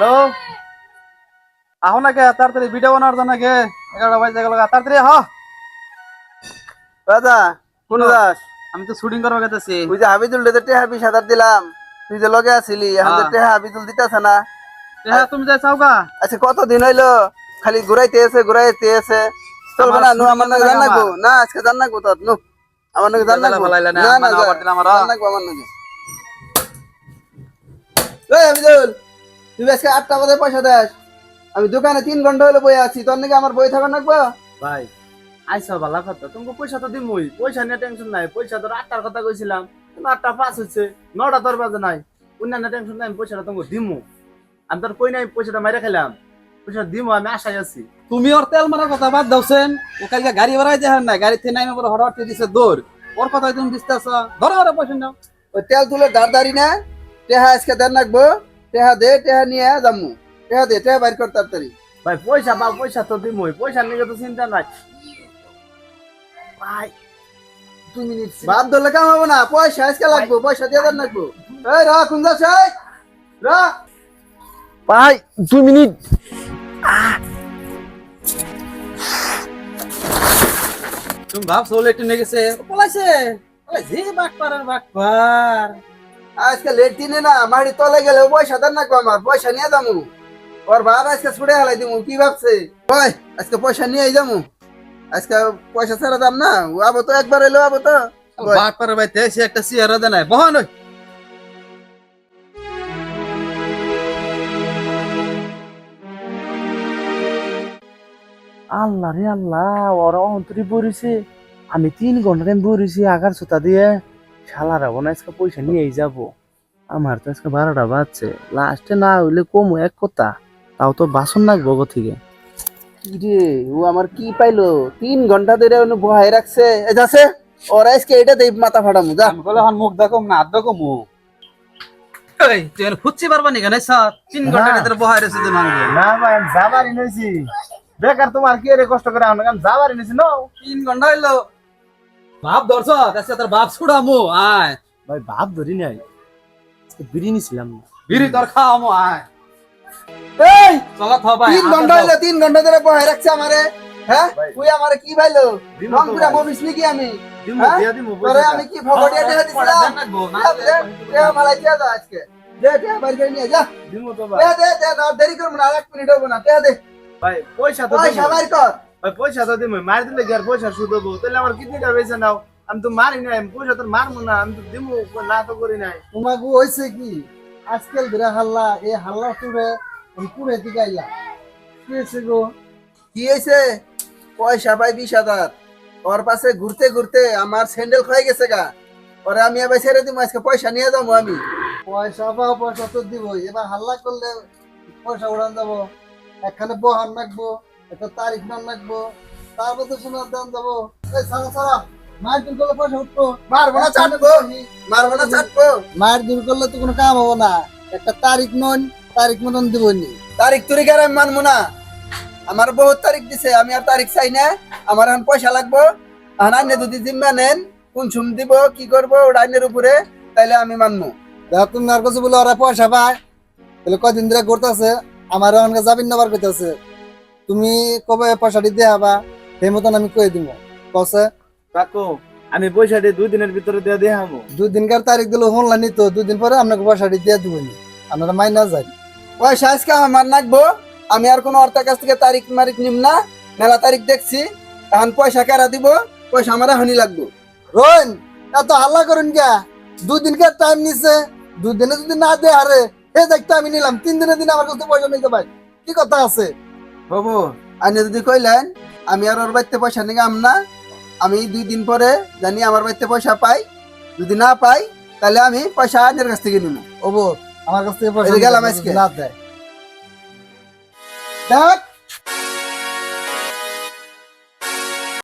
Hello? আহো না কে তাড়াতাড়ি ভিডিও বানার জন্য কে এগারোটা বাজে গেল তাড়াতাড়ি হ দাদা কোন দাস আমি তো শুটিং করব গেতেছি। তুই যে হাবিদুল দিলাম তুই যে লগে আছিলি এখন হ্যাঁ। হাবিদুল দিতেছে না। হ্যাঁ তুমি যাই চাও গা। আচ্ছা কত দিন হইল? খালি ঘুরাইতে এসে ঘুরাইতে এসে। চলবে না নু আমার নাকি জান না নাকবো না আজকে জান নাকবো তোর নু। আমার নাকি জান নাকবো না, না না মানে যা। আবার দিলাম আর। জান নাকবো আমার নাকি এই হাবিদুল তুই আজকে আটটা বাজে পয়সা দেস। আমি দোকানে তিন ঘণ্টা হলো বই আছি তোর নাকি আমার বই থাকা নাকবো ভাই আইসা ভালো কথা তোমাকে পয়সা তো দিমই। পয়সা নিয়ে টেনশন নাই। পয়সা তোর আটটার কথা কইছিলাম আটটা পাস হচ্ছে নটা তোর বাজে নাই। অন্যান্য টেনশন নাই আমি পয়সাটা তোমাকে দিমু। আমি তোর কই নাই পয়সাটা মাইরে খেলাম। পয়সা দিমু আমি আশায় আছি। তুমি ওর তেল মারার কথা বাদ দাওছেন ও কালকে গাড়ি ভাড়াই দেখার না গাড়ি থেকে নাইমে পরে হঠাৎ দিছে দৌড়। ওর কথা তুমি দিস্তাছ ধরো ওরা পয়সা নাও। ওই তেল তুলে দাঁড় দাঁড়ি না। টেহা আজকে দেন রাখব টেহা দে টেহা নিয়ে যামু। টেহা দে টেহা বাইর কর তাড়াতাড়ি। ভাই পয়সা বা পয়সা তো দিমই। পয়সা নিয়ে তো চিন্তা নাই। ভাই দুই মিনিট বাদ ধরলে কাম হব না। পয়সা আজকে লাগবো পয়সা দিয়ে দেন রাখব এই রা কুন্দা সাই রা। ভাই দুই মিনিট। তুমি ভাবছ একটু নেগেছে? পলাইছে। পলাইছে বাট পারার বাট পার আজকে লেট দিনে না মাড়ি তলে গেলে পয়সা দেন রাখব আমার পয়সা নিয়ে যামু। ওর বাবা আজকে ছুড়ে হালাই দিমু কি ভাবছে? ওই আজকে পয়সা নিয়ে যামু। আজকে পয়সা ছাড়া দাম না ও আবো তো একবার এলো আবো তো। পারার ভাই তেসে একটা সিয়ার দেয় নাই বহান ওই। আল্লাহ রে আল্লাহ ওরা অন্তরি পড়েছে। আমি তিন ঘণ্টা টাইম পড়েছি আগার সুতা দিয়ে। শালারা বোন আজকে পয়সা নিয়েই যাব। আমার তো আজকে বারোটা বাজছে। লাস্টে না হইলে কম এক কথা। তাও তো বাসন লাগবো গো থেকে। রে ও আমার কি পাইলো? তিন ঘণ্টা ধরে ওনে বহাই রাখছে। এ যাচ্ছে। ওর আজকে এটা দেই মাথা ফাটামু যা। বলে হন মুখ দেখো না দেখো মুখ এই তুই ফুচ্ছি পারবা নি কেন? স্যার তিন ঘণ্টা ভিতরে বহাই রয়েছে তুই না ভাই আমি যাবারই নইছি। বেকার তোমার কি রে কষ্ট করে আমি যাবারই নইছি নাও। তিন ঘণ্টা হইল। বাপ ধরছ? আজকে তোর বাপ ছুড়ামু আয়। ভাই ভাব ধরি নাই। আজকে বিরিয়ানি ছিলাম। বিড়ি তোর খাওয়ামু আয়। এই চলো থ ভাই তিন ঘণ্টা হইল তিন ঘণ্টা ধরে বহাই রাখছে আমারে। হ্যাঁ। তুই আমারে কি দিমু রং পুরা। মবিস নাকি আমি? হ্যাঁ? দিয়া তোরে আমি কি ফগড়িয়া টেহা দিছিলাম? টেহা মালাই দিয়া দাও আজকে। দে টেহা বাইর করে নিয়ে যা। দিমু তো ভাই। দে দে দে দেরি করব না আর এক মিনিট হব না। টেহা দে। ভাই পয়সা তো পয়সা বাইর কর। ভাই পয়সা তো দিমু মার দিলে কি আর পয়সা সুদ হব? তাহলে আমার কিডনিটা বেঁচে নাও। আমি তো মারি নাই আমি পয়সা তো মারবো না আমি তো দিমু না তো করি নাই। তোমাকে হইছে কি? আজকাল ধরে হাল্লা এই হাল্লা তুলে আমি পুরে দিকে আইলা কি হয়েছে গো? কি হয়েছে পয়সা পাই বিশ হাজার। ওর পাশে ঘুরতে ঘুরতে আমার স্যান্ডেল ক্ষয়ে গেছে গা। ওরে আমি এবার ছেড়ে দিব আজকে পয়সা নিয়ে যাব আমি। পয়সা পাও পয়সা তো দিব এবার হাল্লা করলে পয়সা উড়ান যাব একখানে বহান রাখব। একটা তারিখ নাম রাখব তারপর তো শোনার দাম যাব এই সারা সারা মায়ের দিন করলে পয়সা উঠবো। মারবো না চাটবো। মারবো না চাটবো। মায়ের দূর করলে তো কোনো কাম হব না। একটা তারিখ নন তারিখ মতন দিবনি। তারিখ তুরিখ আর আমি মানবো না। আমার বহুত তারিখ দিছে আমি আর তারিখ চাই না। আমার এখন পয়সা লাগবো। আর আইনে যদি জিম্মা নেন কোন সুম দিব কি করব ওটা আইনের উপরে তাইলে আমি মানবো। দেখো তুমি আর কাছে বলে ওরা পয়সা পায়। তাহলে কদিন ধরে করতেছে আমার অনেক জামিন নেবার করতেছে তুমি কবে পয়সাটি দিয়ে হবা সেই মতন আমি কয়ে দিব কসে কাকু আমি পয়সাটি দুই দিনের ভিতরে দিয়ে দিয়ে হামু। দুই দিনকার তারিখ দিলে হনলা নিত দুই দিন পরে আপনাকে পয়সাটি দিয়ে দিবনি আপনারা মাইনা যায় পয়সা আজকে আমার নাকবো আমি আর কোনো অর্থের কাছ থেকে তারিখ মারিক নিম না মেলা তারিখ দেখছি এখন পয়সা কেরা দিব পয়সা আমার এখনই লাগবো। রোহন এত হাল্লা করুন কে দুই দিনকার টাইম নিছে দুই দিনে যদি না দে আরে এ দেখতে আমি নিলাম তিন দিনের দিন আমার কাছে পয়সা নিতে পাই কি কথা আছে? বাবু আপনি যদি কইলেন আমি আর ওর বাড়িতে পয়সা নিয়ে আম না আমি দুই দিন পরে জানি আমার বাড়িতে পয়সা পাই যদি না পাই তাহলে আমি পয়সা আইনের কাছ থেকে নিব ওবো আমার কাছ থেকে পয়সা গেলাম আজকে। না দেয় দেখ